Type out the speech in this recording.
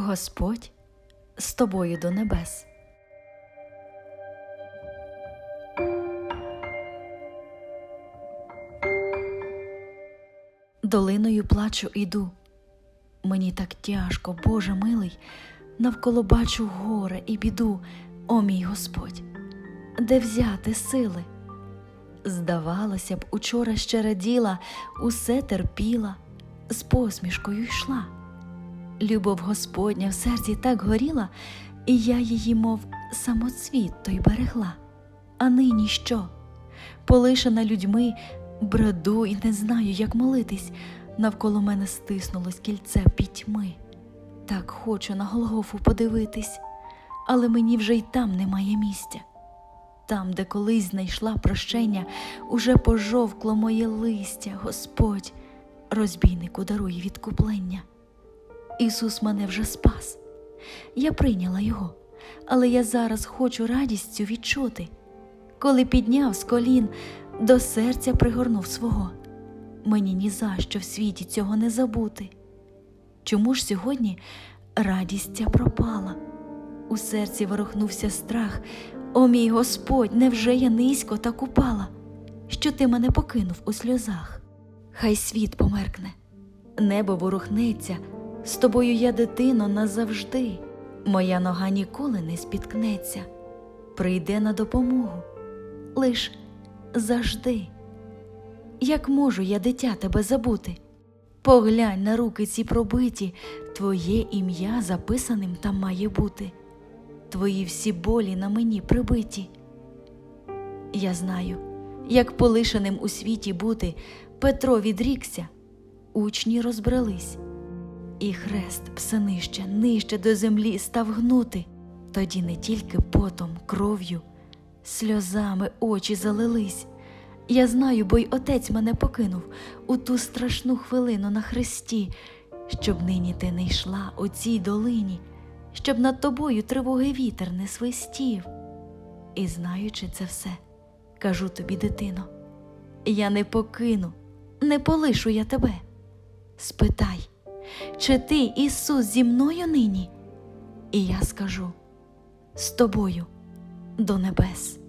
Господь з тобою до небес. Долиною плачу іду. Мені так тяжко, Боже милий, навколо бачу горе і біду, о мій Господь, де взяти сили? Здавалося б, учора ще раділа, усе терпіла, з посмішкою йшла. Любов Господня в серці так горіла, і я її, мов самоцвіт той берегла. А нині що? Полишена людьми, бреду і не знаю, як молитись. Навколо мене стиснулось кільце пітьми. Так хочу на Голгофу подивитись, але мені вже й там немає місця. Там, де колись знайшла прощення, уже пожовкло моє листя, Господь, розбійнику дарує відкуплення. Ісус мене вже спас. Я прийняла Його, але я зараз хочу радість цю відчути, коли підняв з колін, до серця пригорнув свого. Мені ні за що в світі цього не забути. Чому ж сьогодні радість ця пропала? У серці ворухнувся страх. О мій Господь, невже я низько так упала, що ти мене покинув у сльозах? Хай світ померкне, небо ворухнеться, з тобою я, дитино, назавжди. Моя нога ніколи не спіткнеться, прийде на допомогу, лиш завжди. Як можу я, дитя, тебе забути? Поглянь на руки ці пробиті, твоє ім'я записаним там має бути, твої всі болі на мені прибиті. Я знаю, як полишеним у світі бути, Петро відрікся, учні розбрались, і хрест все нижче, нижче до землі став гнути, тоді не тільки потом, кров'ю, сльозами очі залились. Я знаю, бо й отець мене покинув у ту страшну хвилину на хресті, щоб нині ти не йшла у цій долині, щоб над тобою тривоги вітер не свистів. І знаючи це все, кажу тобі, дитино, я не покину, не полишу я тебе. Спитай, чи ти, Ісус, зі мною нині? І я скажу з тобою до небес.